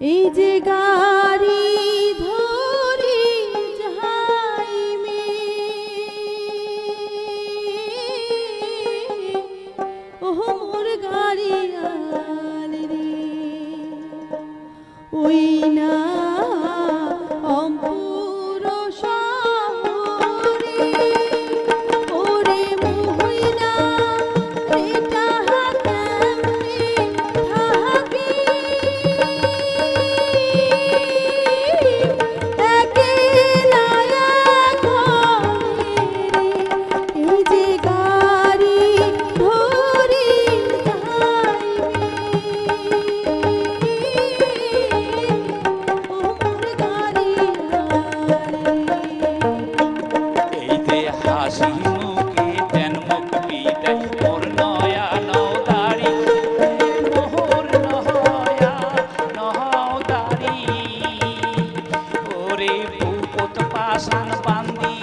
এই যে গাড়ি ধরি যাইমে ও মোর গাড়ি আলি রে। ওই না আসান পান্দি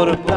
করব